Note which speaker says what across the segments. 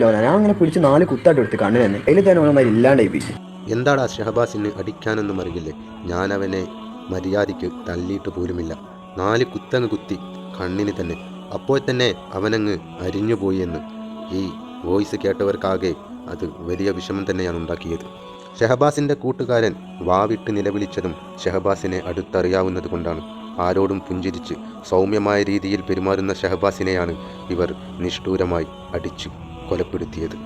Speaker 1: ഞാൻ അങ്ങനെ പിടിച്ച് നാല് കുത്താട്ട് എടുത്ത് തന്നെ. അതിൽ തന്നെ ഓനൊന്നായി ഇല്ലാണ്ടായി പിടിച്ചു
Speaker 2: എന്താടാ ഷഹബാസിന് അടിക്കാനൊന്നും അറിയില്ലേ? ഞാൻ അവനെ മര്യാദയ്ക്ക് തള്ളിയിട്ട് പോലുമില്ല. നാല് കുത്തങ്ങ് കുത്തി കണ്ണിന് തന്നെ. അപ്പോൾ തന്നെ അവനങ്ങ് അരിഞ്ഞുപോയി എന്ന്. ഈ വോയിസ് കേട്ടവർക്കാകെ അത് വലിയ വിഷമം തന്നെയാണ് ഉണ്ടാക്കിയത്. ഷഹബാസിന്റെ കൂട്ടുകാരൻ വാവിട്ട് നിലവിളിച്ചതും ഷഹബാസിനെ അടുത്തറിയാവുന്നത് കൊണ്ടാണ്. ആരോടും പുഞ്ചിരിച്ച് സൗമ്യമായ രീതിയിൽ പെരുമാറുന്ന ഷഹബാസിനെയാണ് ഇവർ നിഷ്ഠൂരമായി അടിച്ചു. കൊലപ്പെടുത്തിയത്.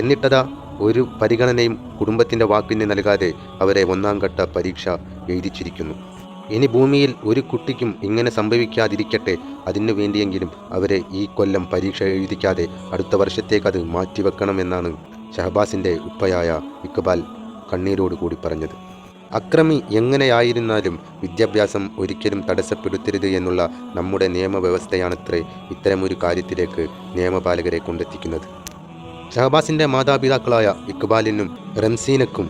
Speaker 2: എന്നിട്ടതാ ഒരു പരിഗണനയും കുടുംബത്തിന്റെ വാക്കിന് നൽകാതെ അവരെ ഒന്നാം ഘട്ട പരീക്ഷ എഴുതിച്ചിരിക്കുന്നു. ഇനി ഭൂമിയിൽ ഒരു കുട്ടിക്കും ഇങ്ങനെ സംഭവിക്കാതിരിക്കട്ടെ അതിനു വേണ്ടിയെങ്കിലും അവരെ ഈ കൊല്ലം പരീക്ഷ എഴുതിക്കാതെ അടുത്ത വർഷത്തേക്ക് അത് മാറ്റിവെക്കണമെന്നാണ് ഷഹബാസിന്റെ ഉപ്പയായ ഇക്ബാൽ കണ്ണീരോട് കൂടി പറഞ്ഞത്. അക്രമി എങ്ങനെയായിരുന്നാലും വിദ്യാഭ്യാസം ഒരിക്കലും തടസ്സപ്പെടുത്തരുത് എന്നുള്ള നമ്മുടെ നിയമവ്യവസ്ഥയാണത്രേ ഇത്തരമൊരു കാര്യത്തിലേക്ക് നിയമപാലകരെ കൊണ്ടെത്തിക്കുന്നത്. ഷഹബാസിന്റെ മാതാപിതാക്കളായ ഇക്ബാലിനും റംസീനക്കും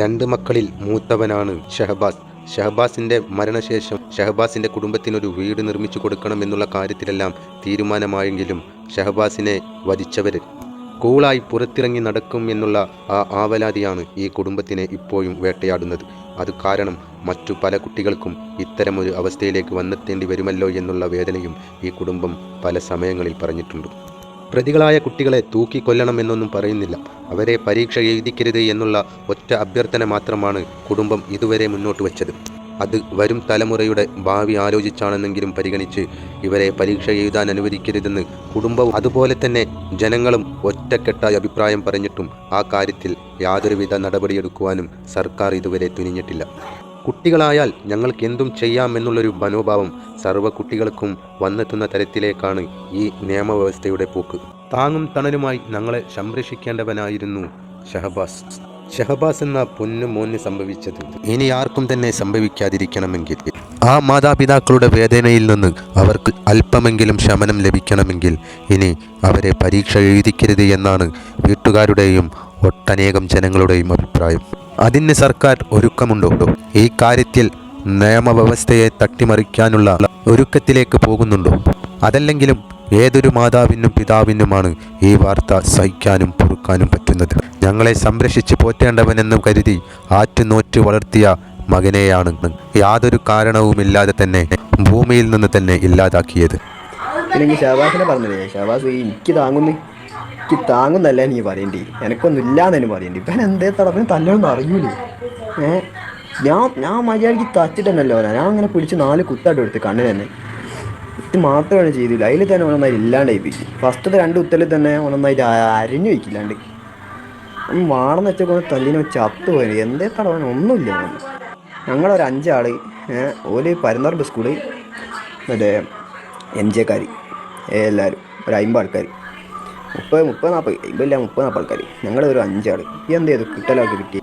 Speaker 2: രണ്ട് മക്കളിൽ മൂത്തവനാണ് ഷഹബാസ്. ഷഹബാസിന്റെ മരണശേഷം ഷഹബാസിന്റെ കുടുംബത്തിനൊരു വീട് നിർമ്മിച്ചു കൊടുക്കണം എന്നുള്ള കാര്യത്തിലെല്ലാം തീരുമാനമായെങ്കിലും ഷഹബാസിനെ വധിച്ചവർ കൂളായി പുറത്തിറങ്ങി നടക്കും എന്നുള്ള ആ ആവലാതിയാണ് ഈ കുടുംബത്തിനെ ഇപ്പോഴും വേട്ടയാടുന്നത്. അത് കാരണം മറ്റു പല കുട്ടികൾക്കും ഇത്തരമൊരു അവസ്ഥയിലേക്ക് വന്നെത്തേണ്ടി വരുമല്ലോ എന്നുള്ള വേദനയും ഈ കുടുംബം പല സമയങ്ങളിൽ പറഞ്ഞിട്ടുണ്ട്. പ്രതികളായ കുട്ടികളെ തൂക്കിക്കൊല്ലണം എന്നൊന്നും പറയുന്നില്ല. അവരെ പരീക്ഷ എഴുതിക്കരുത് എന്നുള്ള ഒറ്റ അഭ്യർത്ഥന മാത്രമാണ് കുടുംബം ഇതുവരെ മുന്നോട്ട് വച്ചത്. അത് വരും തലമുറയുടെ ഭാവി ആലോചിച്ചാണെന്നെങ്കിലും പരിഗണിച്ച് ഇവരെ പരീക്ഷ എഴുതാൻ അനുവദിക്കരുതെന്ന് കുടുംബവും അതുപോലെ തന്നെ ജനങ്ങളും ഒറ്റക്കെട്ടായി അഭിപ്രായം പറഞ്ഞിട്ടും ആ കാര്യത്തിൽ യാതൊരുവിധ നടപടിയെടുക്കുവാനും സർക്കാർ ഇതുവരെ തുനിഞ്ഞിട്ടില്ല. കുട്ടികളായാൽ ഞങ്ങൾക്ക് എന്തും ചെയ്യാമെന്നുള്ളൊരു മനോഭാവം സർവ കുട്ടികൾക്കും വന്നെത്തുന്ന തരത്തിലേക്കാണ് ഈ നിയമവ്യവസ്ഥയുടെ പോക്ക്. താങ്ങും തണലുമായി ഞങ്ങളെ സംരക്ഷിക്കേണ്ടവനായിരുന്നു ഷഹബാസ്. ഷഹബാസ് എന്ന പൊന്നു മോന് സംഭവിച്ചത്. ഇനി ആർക്കും തന്നെ സംഭവിക്കാതിരിക്കണമെങ്കിൽ. ആ മാതാപിതാക്കളുടെ വേദനയിൽ നിന്ന് അവർക്ക് അല്പമെങ്കിലും ശമനം ലഭിക്കണമെങ്കിൽ ഇനി അവരെ പരീക്ഷ എഴുതിക്കരുത് എന്നാണ് വീട്ടുകാരുടെയും ഒട്ടനേകം ജനങ്ങളുടെയും അഭിപ്രായം. അതിന് സർക്കാർ ഒരുക്കമുണ്ടോ. ഈ കാര്യത്തിൽ നിയമവ്യവസ്ഥയെ തട്ടിമറിക്കാനുള്ള ഒരുക്കത്തിലേക്ക് പോകുന്നുണ്ടോ. അതല്ലെങ്കിലും ഏതൊരു മാതാവിനും പിതാവിനുമാണ് ഈ വാർത്ത സഹിക്കാനും പൊറുക്കാനും പറ്റുന്നത്. ഞങ്ങളെ സംരക്ഷിച്ച് പോറ്റേണ്ടവനെന്നും കരുതി ആറ്റുനോറ്റ് വളർത്തിയ മകനെയാണ് യാതൊരു കാരണവുമില്ലാതെ തന്നെ ഭൂമിയിൽ നിന്ന് തന്നെ ഇല്ലാതാക്കിയത്.
Speaker 1: ഇല്ലെങ്കിൽ ഷഹബാസിനെ പറഞ്ഞില്ലേ? ഷാബാസ് എനിക്ക് താങ്ങുന്നു. എനിക്ക് താങ്ങുന്നല്ല നീ പറയണ്ടി. എനക്കൊന്നും ഇല്ലാന്ന് പറയണ്ടി. ഇപ്പം എന്തേ തടപ്പിന് തല്ലൊന്നും അറിയൂലേ. ഏഹ് ഞാൻ ഞാൻ മര്യാദയ്ക്ക് തച്ചിട്ടുണ്ടല്ലോ ഞാൻ അങ്ങനെ പിടിച്ച് നാല് കുത്താട്ട് എടുത്ത് കണ്ണിന് തന്നെ ഇത് മാത്രമാണ് ചെയ്തില്ല അതിൽ തന്നെ ഒന്നായി ഇല്ലാണ്ട് ഏൽപ്പിക്കും ഫസ്റ്റത്തെ രണ്ട് ഉത്തലിൽ തന്നെ ഓനൊന്നായിട്ട് അരിഞ്ഞു വയ്ക്കില്ലാണ്ട് വാണെന്ന് വെച്ചപ്പോൾ തല്ലിനെ വെച്ച് അത്ത് പോയി. എന്തേ തടവാൻ ഒന്നുമില്ല. ഞങ്ങളൊരു അഞ്ചാൾ ഏഹ് ഓൽ പരന്നറമ്പ് സ്കൂൾ മറ്റേ എം ജെക്കാർ എല്ലാവരും ഒരു അമ്പത് ആൾക്കാർ മുപ്പത് മുപ്പത് നാൽപ്പത് അമ്പതില്ല മുപ്പത് നാൽപ്പത് ആൾക്കാർ ഞങ്ങളൊരു അഞ്ചാൾ എന്ത് ചെയ്തു? കിട്ടലാക്കി കിട്ടി.